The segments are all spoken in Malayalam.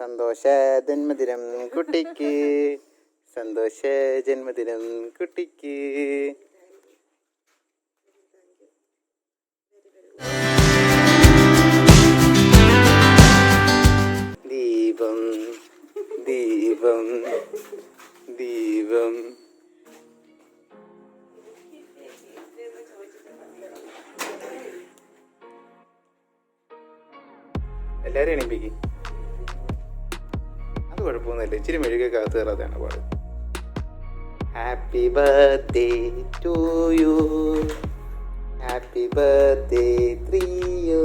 സന്തോഷ ജന്മദിനം കുട്ടിക്ക്. സന്തോഷ ജന്മദിനം കുട്ടിക്ക്. ദീപം ദീപം ദീപം. എല്ലാരും എണീപ്പിക്ക്. അത് കുഴപ്പമൊന്നുമില്ല. ഇച്ചിരി മെഴുകൊക്കെ അകത്ത് കയറാതെയാണ് പാട്. Happy birthday to you happy birthday three you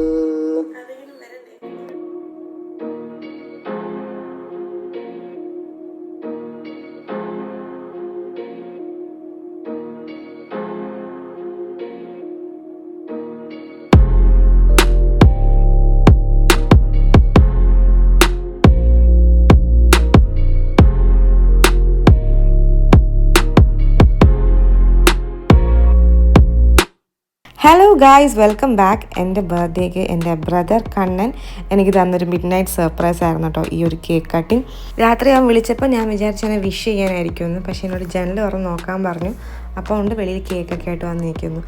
hello guys welcome back എന്റെ ബർത്ത്ഡേക്ക് എന്റെ ബ്രദർ കണ്ണൻ എനിക്ക് തന്നൊരു മിഡ് നൈറ്റ് സർപ്രൈസ് ആയിരുന്നു കേട്ടോ ഈ ഒരു കേക്ക് കട്ടിങ് രാത്രി അവൻ വിളിച്ചപ്പോൾ ഞാൻ വിചാരിച്ചു എന്നെ വിഷ് ചെയ്യാനായിരിക്കും എന്ന് പക്ഷേ എന്നോട് ജനൽ തുറന്ന് നോക്കാൻ പറഞ്ഞു. അപ്പോൾ ഉണ്ട് വെളിയിൽ കേക്കൊക്കെ ആയിട്ട് വന്നിരിക്കുന്നു.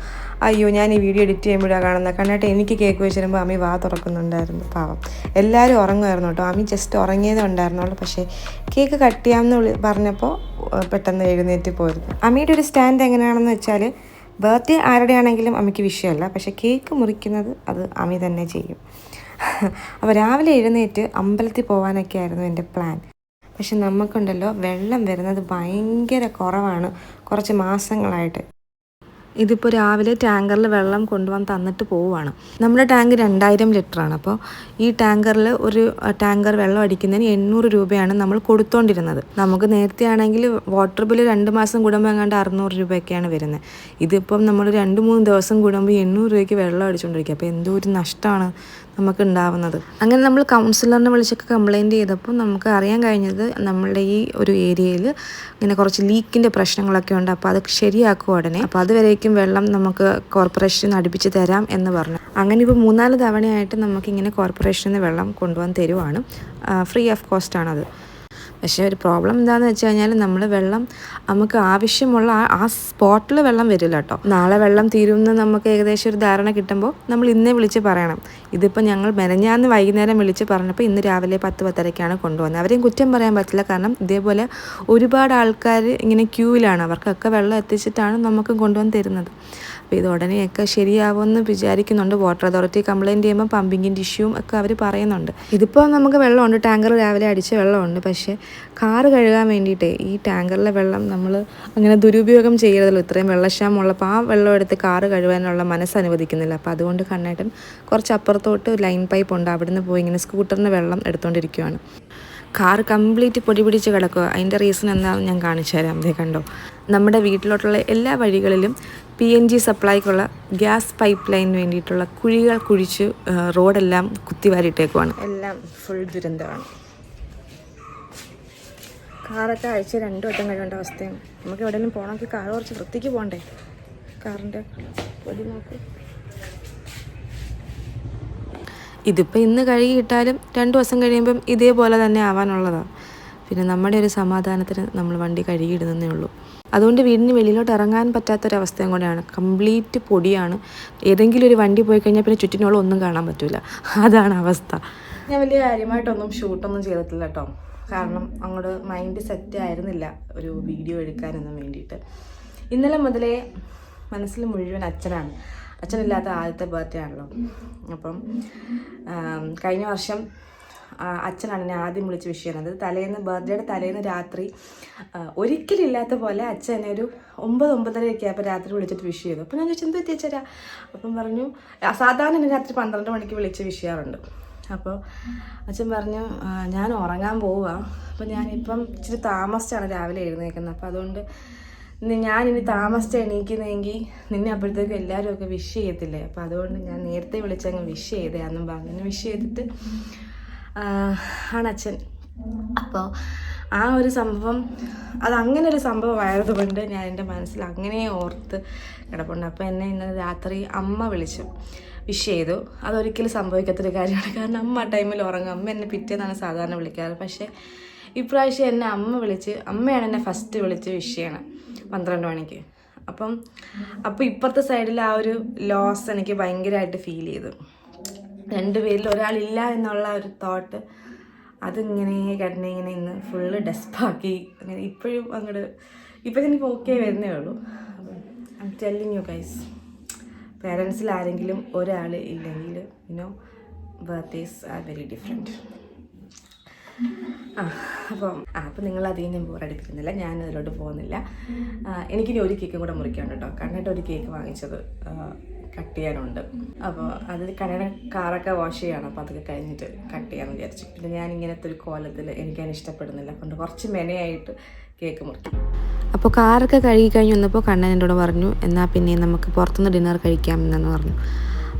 അയ്യോ ഞാൻ ഈ വീഡിയോ എഡിറ്റ് ചെയ്യുമ്പോഴാണ് കാണുന്നത് കണ്ടിട്ട് എനിക്ക് കേക്ക് വെച്ച് തരുമ്പോൾ അമ്മി വാ തുറക്കുന്നുണ്ടായിരുന്നു. പാവം. എല്ലാവരും ഉറങ്ങുമായിരുന്നു കേട്ടോ അമ്മി ജസ്റ്റ് ഉറങ്ങിയതേ ഉണ്ടായിരുന്നുള്ളൂ. പക്ഷേ കേക്ക് കട്ട് ചെയ്യാമെന്ന് പറഞ്ഞപ്പോൾ പെട്ടെന്ന് എഴുന്നേറ്റ് പോയിരുന്നു അമ്മിയുടെ ഒരു സ്റ്റാൻഡ് എങ്ങനെയാണെന്ന് വെച്ചാൽ ബർത്ത്ഡേ ആരുടെ ആണെങ്കിലും അമ്മയ്ക്ക് വിഷയമല്ല. പക്ഷേ കേക്ക് മുറിക്കുന്നത് അത് അമ്മി തന്നെ ചെയ്യും. അപ്പോൾ രാവിലെ എഴുന്നേറ്റ് അമ്പലത്തിൽ പോകാനൊക്കെ ആയിരുന്നു എന്റെ പ്ലാൻ പക്ഷെ നമുക്കുണ്ടല്ലോ വെള്ളം വരുന്നത് ഭയങ്കര കുറവാണ്. കുറച്ച് മാസങ്ങളായിട്ട്. ഇതിപ്പോൾ രാവിലെ ടാങ്കറിൽ വെള്ളം കൊണ്ടുവന്ന് തന്നിട്ട് പോവുകയാണ് നമ്മുടെ ടാങ്ക് രണ്ടായിരം ലിറ്ററാണ് അപ്പോൾ ഈ ടാങ്കറിൽ ഒരു ടാങ്കർ വെള്ളം അടിക്കുന്നതിന് എണ്ണൂറ് രൂപയാണ് നമ്മൾ കൊടുത്തോണ്ടിരുന്നത്. നമുക്ക് നേരത്തെ ആണെങ്കിൽ വാട്ടർ ബില്ല് രണ്ട് മാസം കൂടുമ്പോൾ എങ്ങാണ്ട് അറുന്നൂറ് രൂപയൊക്കെയാണ് വരുന്നത്. ഇതിപ്പം നമ്മൾ രണ്ട് മൂന്ന് ദിവസം കൂടുമ്പോൾ എണ്ണൂറ് രൂപയ്ക്ക് വെള്ളം അടിച്ചുകൊണ്ടിരിക്കുക അപ്പോൾ എന്തോ ഒരു നഷ്ടമാണ്. നമുക്ക് ഉണ്ടാവുന്നത് അങ്ങനെ നമ്മൾ കൗൺസിലറിനെ വിളിച്ചൊക്കെ കംപ്ലയിന്റ് ചെയ്തപ്പോൾ നമുക്ക് അറിയാൻ കഴിഞ്ഞത് നമ്മളുടെ ഈ ഒരു ഏരിയയിൽ ഇങ്ങനെ കുറച്ച് ലീക്കിന്റെ പ്രശ്നങ്ങളൊക്കെ ഉണ്ട്. അപ്പോൾ അത് ശരിയാക്കും ഉടനെ. അപ്പോൾ അതുവരേക്കും വെള്ളം നമുക്ക് കോർപ്പറേഷൻ അടുപ്പിച്ച് തരാം എന്ന് പറഞ്ഞു. അങ്ങനെ ഇപ്പോൾ മൂന്നാൽ തവണയായിട്ട് നമുക്കിങ്ങനെ കോർപ്പറേഷനിൽ നിന്ന് വെള്ളം കൊണ്ടുവന്ന് തരുവാണ്. ഫ്രീ ഓഫ് കോസ്റ്റ് കോസ്റ്റാണത് പക്ഷേ ഒരു പ്രോബ്ലം എന്താണെന്ന് വെച്ച് കഴിഞ്ഞാൽ നമ്മൾ വെള്ളം നമുക്ക് ആവശ്യമുള്ള ആ സ്പോട്ടിൽ വെള്ളം വരില്ല കേട്ടോ. നാളെ വെള്ളം തീരുമെന്ന് നമുക്ക് ഏകദേശം ഒരു ധാരണ കിട്ടുമ്പോൾ നമ്മൾ ഇന്നേ വിളിച്ച് പറയണം. ഇതിപ്പോൾ ഞങ്ങൾ മെനഞ്ഞാന്ന് വൈകുന്നേരം വിളിച്ച് പറഞ്ഞപ്പോൾ ഇന്ന് രാവിലെ പത്ത് പത്തരയ്ക്കാണ് കൊണ്ടുവന്നത്. അവരെയും കുറ്റം പറയാൻ പറ്റില്ല. കാരണം ഇതേപോലെ ഒരുപാട് ആൾക്കാർ ഇങ്ങനെ ക്യൂവിലാണ്. അവർക്കൊക്കെ വെള്ളം എത്തിച്ചിട്ടാണ് നമുക്ക് കൊണ്ടുവന്ന് തരുന്നത്. അപ്പോൾ ഇത് ഉടനെയൊക്കെ ശരിയാവുമെന്ന് വിചാരിക്കുന്നുണ്ട്. വാട്ടർ അതോറിറ്റി കംപ്ലയിന്റ് ചെയ്യുമ്പോൾ പമ്പിങ്ങിന്റെ ഇഷ്യൂവും ഒക്കെ അവർ പറയുന്നുണ്ട്. ഇതിപ്പോൾ നമുക്ക് വെള്ളമുണ്ട്. ടാങ്കർ രാവിലെ അടിച്ച വെള്ളമുണ്ട്. പക്ഷേ കാറ് കഴുകാൻ വേണ്ടിയിട്ട് ഈ ടാങ്കറിലെ വെള്ളം നമ്മൾ അങ്ങനെ ദുരുപയോഗം ചെയ്യരുതല്ലോ. ഇത്രയും വെള്ളക്ഷാമുള്ളപ്പോൾ ആ വെള്ളം എടുത്ത് കാറ് കഴുകാനുള്ള മനസ്സ് അനുവദിക്കുന്നില്ല. അപ്പോൾ അതുകൊണ്ട് കണ്ണേട്ടൻ കുറച്ച് അപ്പുറത്തോട്ട് ലൈൻ പൈപ്പ് ഉണ്ട്. അവിടുന്ന് പോയി ഇങ്ങനെ സ്കൂട്ടറിന് വെള്ളം എടുത്തുകൊണ്ടിരിക്കുകയാണ് കാർ കംപ്ലീറ്റ് പൊടി പിടിച്ച് കിടക്കുക അതിന്റെ റീസൺ എന്താണെന്ന് ഞാൻ കാണിച്ചു തരാം. അതേ കണ്ടോ. നമ്മുടെ വീട്ടിലോട്ടുള്ള എല്ലാ വഴികളിലും പി എൻ ജി സപ്ലൈക്കുള്ള ഗ്യാസ് പൈപ്പ് ലൈനിന് വേണ്ടിയിട്ടുള്ള കുഴികൾ കുഴിച്ച് റോഡെല്ലാം കുത്തിവാരിട്ടേക്കുവാണ് എല്ലാം ഫുൾ ദുരന്തമാണ്. കാറൊക്കെ ആഴ്ച രണ്ടു വട്ടം കഴിയേണ്ട അവസ്ഥയാണ്. നമുക്ക് എവിടെയെങ്കിലും പോകണമെങ്കിൽ കാർ കുറച്ച് വൃത്തിക്ക് പോകണ്ടേ? കാറിന്റെ പൊടി നോക്ക്. ഇതിപ്പോൾ ഇന്ന് കഴുകിയിട്ടാലും രണ്ട് ദിവസം കഴിയുമ്പം ഇതേപോലെ തന്നെ ആവാനുള്ളതാണ് പിന്നെ നമ്മുടെ ഒരു സമാധാനത്തിന് നമ്മൾ വണ്ടി കഴുകിയിടുന്നേ ഉള്ളൂ. അതുകൊണ്ട് വീടിന് വെളിയിലോട്ട് ഇറങ്ങാൻ പറ്റാത്തൊരവസ്ഥയും കൂടെയാണ്. കംപ്ലീറ്റ് പൊടിയാണ്. ഏതെങ്കിലും ഒരു വണ്ടി പോയി കഴിഞ്ഞാൽ പിന്നെ ചുറ്റിനുള്ള ഒന്നും കാണാൻ പറ്റില്ല അതാണ് അവസ്ഥ. ഞാൻ വലിയ കാര്യമായിട്ടൊന്നും ഷൂട്ടൊന്നും ചെയ്തിട്ടില്ല കേട്ടോ. കാരണം അങ്ങോട്ട് മൈൻഡ് സെറ്റ് ആയിരുന്നില്ല ഒരു വീഡിയോ എടുക്കാനൊന്നും വേണ്ടിയിട്ട്. ഇന്നലെ മുതലേ മനസ്സിൽ മുഴുവൻ അച്ഛനാണ് അച്ഛനില്ലാത്ത ആദ്യത്തെ ബർത്ത്ഡേ ആണല്ലോ. അപ്പം കഴിഞ്ഞ വർഷം അച്ഛനാണ് എന്നെ ആദ്യം വിളിച്ച് വിഷ് ചെയ്യുന്നത് തലേന്ന് ബർത്ത്ഡേയുടെ തലേന്ന് രാത്രി ഒരിക്കലില്ലാത്ത പോലെ അച്ഛൻ എന്നെ ഒരു ഒമ്പത് ഒമ്പതരയൊക്കെ ആയപ്പോൾ രാത്രി വിളിച്ചിട്ട് വിഷ് ചെയ്തു അപ്പോൾ ഞാൻ ചോദിച്ചു എന്ത് പറ്റിയച്ചാ അപ്പം പറഞ്ഞു സാധാരണ എന്നെ രാത്രി പന്ത്രണ്ട് മണിക്ക് വിളിച്ച് വിഷ് ചെയ്യാറുണ്ട് അപ്പോൾ അച്ഛൻ പറഞ്ഞു ഞാൻ ഉറങ്ങാൻ പോവുക അപ്പോൾ ഞാനിപ്പം ഇച്ചിരി താമസിച്ചാണ് രാവിലെ എഴുന്നേക്കുന്നത്. അപ്പോൾ അതുകൊണ്ട് ഇന്ന് ഇനി താമസിച്ച് എണീക്കുന്നതെങ്കിൽ നിന്നെ അപ്പോഴത്തേക്കും എല്ലാവരും ഒക്കെ വിഷ് ചെയ്യത്തില്ലേ? അപ്പോൾ അതുകൊണ്ട് ഞാൻ നേരത്തെ വിളിച്ചങ്ങ് വിഷ് ചെയ്തേന്നും പറഞ്ഞു വിഷ് ചെയ്തിട്ട് ആണച്ഛൻ അപ്പോൾ ആ ഒരു സംഭവം അത് അങ്ങനെ ഒരു സംഭവം ആയതുകൊണ്ട് ഞാൻ എന്റെ മനസ്സിൽ അങ്ങനെ ഓർത്ത് കിടപ്പുണ്ട്. അപ്പോൾ എന്നെ ഇന്നലെ രാത്രി അമ്മ വിളിച്ചു. വിഷ് ചെയ്തു. അതൊരിക്കലും സംഭവിക്കാത്തൊരു കാര്യമാണ്. കാരണം അമ്മ ആ ടൈമിൽ ഉറങ്ങും. അമ്മ എന്നെ പിറ്റേന്നാണ് സാധാരണ വിളിക്കാറ്. പക്ഷേ ഇപ്രാവശ്യം എന്നെ അമ്മ വിളിച്ച് അമ്മയാണ് എന്നെ ഫസ്റ്റ് വിളിച്ച് വിഷ് ചെയ്യണം പന്ത്രണ്ട് മണിക്ക്. അപ്പം അപ്പോൾ ഇപ്പുറത്തെ സൈഡിൽ ആ ഒരു ലോസ് എനിക്ക് ഭയങ്കരമായിട്ട് ഫീൽ ചെയ്തു. രണ്ടുപേരിൽ ഒരാളില്ല എന്നുള്ള ഒരു തോട്ട് അതിങ്ങനെ കിടന്നെ ഇങ്ങനെ ഇന്ന് ഫുള്ള് ഡെസ്പാക്കി അങ്ങനെ ഇപ്പോഴും അങ്ങോട്ട് ഇപ്പം എനിക്ക് ഓക്കെ വരുന്നേ ഉള്ളൂ. ഐ ടെല്ലിങ് യു ഗൈസ് പേരൻസിൽ ആരെങ്കിലും ഒരാൾ ഇല്ലെങ്കിൽ you know birthdays are very different ആ അപ്പം ആ അപ്പം നിങ്ങൾ അതിൽ നിന്ന് ബോറടിപ്പിക്കുന്നില്ല. ഞാൻ അതിലോട്ട് പോകുന്നില്ല എനിക്കിനി ഒരു കേക്കും കൂടെ മുറിക്കാണ്ട് കേട്ടോ. കണ്ണിട്ട് ഒരു കേക്ക് വാങ്ങിച്ചത് കട്ട് ചെയ്യാനുണ്ട്. അപ്പോൾ അത് കണ്ണയുടെ കാറൊക്കെ വാഷ് ചെയ്യണം. അപ്പോൾ അതൊക്കെ കഴിഞ്ഞിട്ട് കട്ട് ചെയ്യാമെന്ന് വിചാരിച്ചു. പിന്നെ ഞാൻ ഇങ്ങനത്തെ ഒരു കോലത്തിൽ എനിക്കതിന് ഇഷ്ടപ്പെടുന്നില്ല. കൊണ്ട് കുറച്ച് മെനയായിട്ട് കേക്ക് മുറിക്കും. അപ്പോൾ കാറൊക്കെ കഴുകി കഴിഞ്ഞ് വന്നപ്പോൾ കണ്ണൻ എന്നോട് പറഞ്ഞു എന്നാൽ പിന്നെ നമുക്ക് പുറത്തുനിന്ന് ഡിന്നർ കഴിക്കാം എന്നു പറഞ്ഞു.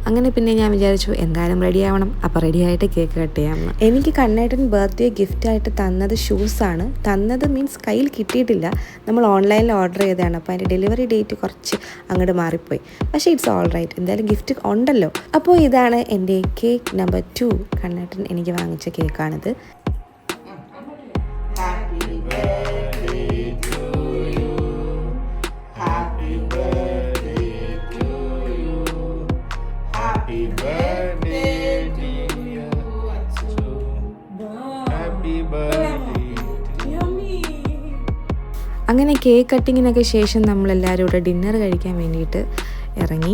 അങ്ങനെ പിന്നെ ഞാൻ വിചാരിച്ചു എന്തായാലും റെഡി ആവണം. അപ്പോൾ റെഡി ആയിട്ട് കേക്ക് കട്ട് ചെയ്യാമെന്ന് എനിക്ക് കണ്ണേട്ടൻ ബർത്ത്ഡേ ഗിഫ്റ്റായിട്ട് തന്നത് ഷൂസാണ് തന്നത് മീൻസ് കയ്യിൽ കിട്ടിയിട്ടില്ല. നമ്മൾ ഓൺലൈനിൽ ഓർഡർ ചെയ്തതാണ്. അപ്പോൾ അതിന്റെ ഡെലിവറി ഡേറ്റ് കുറച്ച് അങ്ങോട്ട് മാറിപ്പോയി. പക്ഷേ ഇറ്റ്സ് ഓൾ റൈറ്റ് എന്തായാലും ഗിഫ്റ്റ് ഉണ്ടല്ലോ. അപ്പോൾ ഇതാണ് എന്റെ കേക്ക് നമ്പർ ടു കണ്ണേട്ടൻ എനിക്ക് വാങ്ങിച്ച കേക്കാണിത് അങ്ങനെ കേക്ക് കട്ടിങ്ങിനൊക്കെ ശേഷം നമ്മളെല്ലാവരും കൂടെ ഡിന്നർ കഴിക്കാൻ വേണ്ടിയിട്ട് ഇറങ്ങി.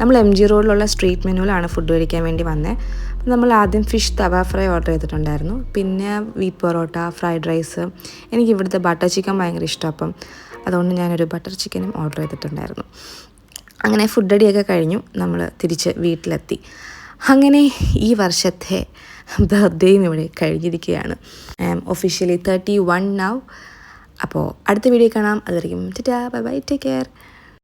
നമ്മൾ എം ജി റോഡിലുള്ള സ്ട്രീറ്റ് മെനുവിലാണ് ഫുഡ് കഴിക്കാൻ വേണ്ടി വന്നത് അപ്പം നമ്മൾ ആദ്യം ഫിഷ് തവ ഫ്രൈ ഓർഡർ ചെയ്തിട്ടുണ്ടായിരുന്നു. പിന്നെ വീറ്റ് പൊറോട്ട ഫ്രൈഡ് റൈസ് എനിക്ക് ഇവിടുത്തെ ബട്ടർ ചിക്കൻ ഭയങ്കര ഇഷ്ടമാണ് അപ്പം അതുകൊണ്ട് ഞാനൊരു ബട്ടർ ചിക്കനും ഓർഡർ ചെയ്തിട്ടുണ്ടായിരുന്നു. അങ്ങനെ ഫുഡ് അടിയൊക്കെ കഴിഞ്ഞു. നമ്മൾ തിരിച്ച് വീട്ടിലെത്തി. അങ്ങനെ ഈ വർഷത്തെ ബർത്ത്ഡേയും ഇവിടെ കഴിഞ്ഞിരിക്കുകയാണ്. I am officially thirty one now അപ്പോൾ അടുത്ത വീഡിയോ കാണാം. അതുവരെയും ബൈ ബൈ ടേക്ക് കെയർ